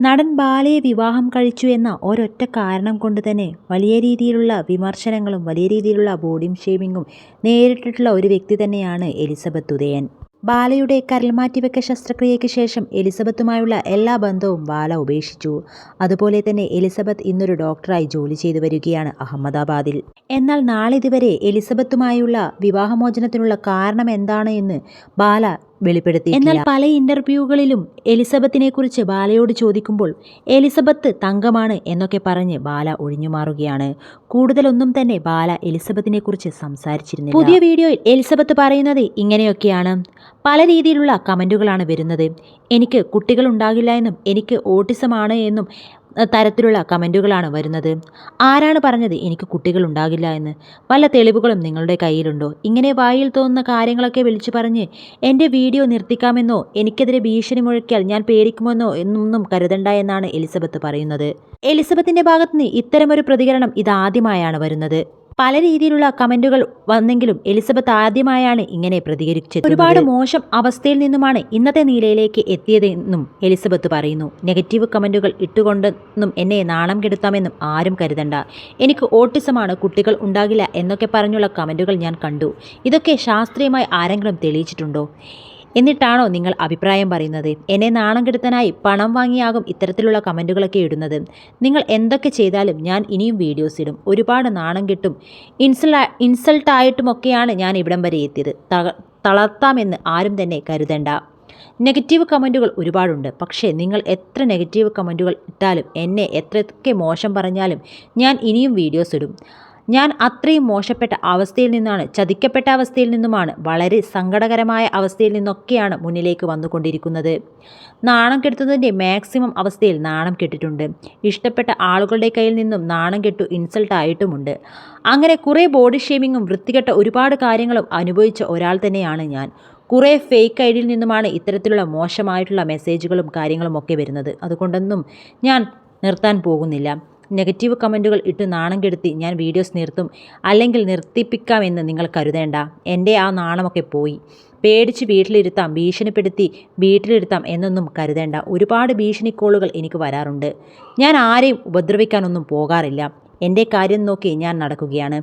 നടൻ ബാലയെ വിവാഹം കഴിച്ചു എന്ന ഒരൊറ്റ കാരണം കൊണ്ട് തന്നെ വലിയ രീതിയിലുള്ള വിമർശനങ്ങളും വലിയ രീതിയിലുള്ള ബോഡി ഷേമിങ്ങും നേരിട്ടിട്ടുള്ള ഒരു വ്യക്തി തന്നെയാണ് എലിസബത്ത് ഉദയൻ. ബാലയുടെ കരൽമാറ്റിവെക്ക ശസ്ത്രക്രിയയ്ക്ക് ശേഷം എലിസബത്തുമായുള്ള എല്ലാ ബന്ധവും ബാല ഉപേക്ഷിച്ചു. അതുപോലെ തന്നെ എലിസബത്ത് ഇന്നൊരു ഡോക്ടറായി ജോലി ചെയ്തു വരികയാണ് അഹമ്മദാബാദിൽ. എന്നാൽ നാളിതുവരെ എലിസബത്തുമായുള്ള വിവാഹമോചനത്തിനുള്ള കാരണം എന്താണ് എന്ന് ബാല വെളിപ്പെടുത്തി എന്നാൽ പല ഇന്റർവ്യൂകളിലും എലിസബത്തിനെ കുറിച്ച് ബാലയോട് ചോദിക്കുമ്പോൾ എലിസബത്ത് തങ്കമാണ് എന്നൊക്കെ പറഞ്ഞ് ബാല ഒഴിഞ്ഞുമാറുകയാണ്. കൂടുതലൊന്നും തന്നെ ബാല എലിസബത്തിനെ കുറിച്ച് സംസാരിച്ചിരുന്നു പുതിയ വീഡിയോയിൽ എലിസബത്ത് പറയുന്നത് ഇങ്ങനെയൊക്കെയാണ്. പല രീതിയിലുള്ള കമന്റുകളാണ് വരുന്നത്. എനിക്ക് കുട്ടികൾ ഉണ്ടാകില്ല എന്നും എനിക്ക് ഓട്ടിസമാണ് എന്നും തരത്തിലുള്ള കമന്റുകളാണ് വരുന്നത്. ആരാണ് പറഞ്ഞത് എനിക്ക് കുട്ടികൾ ഉണ്ടാകില്ല എന്ന്? പല തെളിവുകളും നിങ്ങളുടെ കയ്യിലുണ്ടോ? ഇങ്ങനെ വായിൽ തോന്നുന്ന കാര്യങ്ങളൊക്കെ വിളിച്ചു പറഞ്ഞ് എന്റെ വീഡിയോ നിർത്തിക്കാമെന്നോ എനിക്കെതിരെ ഭീഷണി മുഴക്കിയാൽ ഞാൻ പേടിക്കുമെന്നോ എന്നൊന്നും കരുതണ്ട എന്നാണ് എലിസബത്ത് പറയുന്നത്. എലിസബത്തിന്റെ ഭാഗത്തുനിന്ന് ഇത്തരമൊരു പ്രതികരണം ഇതാദ്യമായാണ് വരുന്നത്. പല രീതിയിലുള്ള കമന്റുകൾ വന്നെങ്കിലും എലിസബത്ത് ആദ്യമായാണ് ഇങ്ങനെ പ്രതികരിച്ചത്. ഒരുപാട് മോശം അവസ്ഥയിൽ നിന്നുമാണ് ഇന്നത്തെ നിലയിലേക്ക് എത്തിയതെന്നും എലിസബത്ത് പറയുന്നു. നെഗറ്റീവ് കമന്റുകൾ ഇട്ടുകൊണ്ടെന്നും എന്നെ നാണം കെടുത്താമെന്നും ആരും കരുതണ്ട. എനിക്ക് ഓട്ടിസമാണ് കുട്ടികൾ ഉണ്ടാകില്ല എന്നൊക്കെ പറഞ്ഞുള്ള കമന്റുകൾ ഞാൻ കണ്ടു. ഇതൊക്കെ ശാസ്ത്രീയമായി ആരെങ്കിലും തെളിയിച്ചിട്ടുണ്ടോ? എന്നിട്ടാണോ നിങ്ങൾ അഭിപ്രായം പറയുന്നത്? എന്നെ നാണം കെടുത്താനായി പണം വാങ്ങിയാകും ഇത്തരത്തിലുള്ള കമന്റുകളൊക്കെ ഇടുന്നത്. നിങ്ങൾ എന്തൊക്കെ ചെയ്താലും ഞാൻ ഇനിയും വീഡിയോസ് ഇടും. ഒരുപാട് നാണം കെട്ടും ഇൻസൾ ഇൻസൾട്ടായിട്ടുമൊക്കെയാണ് ഞാൻ ഇവിടം വരെ എത്തിയത്. തളർത്താമെന്ന് ആരും തന്നെ കരുതണ്ട. നെഗറ്റീവ് കമന്റുകൾ ഒരുപാടുണ്ട്. പക്ഷേ നിങ്ങൾ എത്ര നെഗറ്റീവ് കമന്റുകൾ ഇട്ടാലും എന്നെ എത്രയൊക്കെ മോശം പറഞ്ഞാലും ഞാൻ ഇനിയും വീഡിയോസ് ഇടും. ഞാൻ അത്രയും മോശപ്പെട്ട അവസ്ഥയിൽ നിന്നാണ് ചതിക്കപ്പെട്ട അവസ്ഥയിൽ നിന്നുമാണ് വളരെ സങ്കടകരമായ അവസ്ഥയിൽ നിന്നൊക്കെയാണ് മുന്നിലേക്ക് വന്നുകൊണ്ടിരിക്കുന്നത്. നാണം കെട്ടുന്നതിന്റെ മാക്സിമം അവസ്ഥയിൽ നാണം കെട്ടിട്ടുണ്ട്. ഇഷ്ടപ്പെട്ട ആളുകളുടെ കയ്യിൽ നിന്നും നാണം കെട്ടു ഇൻസൾട്ട് ആയിട്ടുമുണ്ട്. അങ്ങനെ കുറേ ബോഡി ഷേമിങ്ങും വൃത്തികെട്ട ഒരുപാട് കാര്യങ്ങളും അനുഭവിച്ച ഒരാൾ തന്നെയാണ് ഞാൻ. കുറേ ഫേക്ക് ഐ ഡിയിൽ നിന്നുമാണ് ഇത്തരത്തിലുള്ള മോശമായിട്ടുള്ള മെസ്സേജുകളും കാര്യങ്ങളും ഒക്കെ വരുന്നത്. അതുകൊണ്ടൊന്നും ഞാൻ നിർത്താൻ പോകുന്നില്ല. നെഗറ്റീവ് കമന്റുകൾ ഇട്ട് നാണം കെടുത്തി ഞാൻ വീഡിയോസ് നിർത്തും. അല്ലെങ്കിൽ നിർത്തിപ്പിക്കാമെന്ന് നിങ്ങൾ കരുതേണ്ട. എന്റെ ആ നാണമൊക്കെ പോയി. പേടിച്ച് വീട്ടിലിരുത്താം ഭീഷണിപ്പെടുത്തി വീട്ടിലിരുത്താം എന്നൊന്നും കരുതേണ്ട. ഒരുപാട് ഭീഷണി കോളുകൾ എനിക്ക് വരാറുണ്ട്. ഞാൻ ആരെയും ഉപദ്രവിക്കാനൊന്നും പോകാറില്ല. എന്റെ കാര്യം നോക്കി ഞാൻ നടക്കുകയാണ്.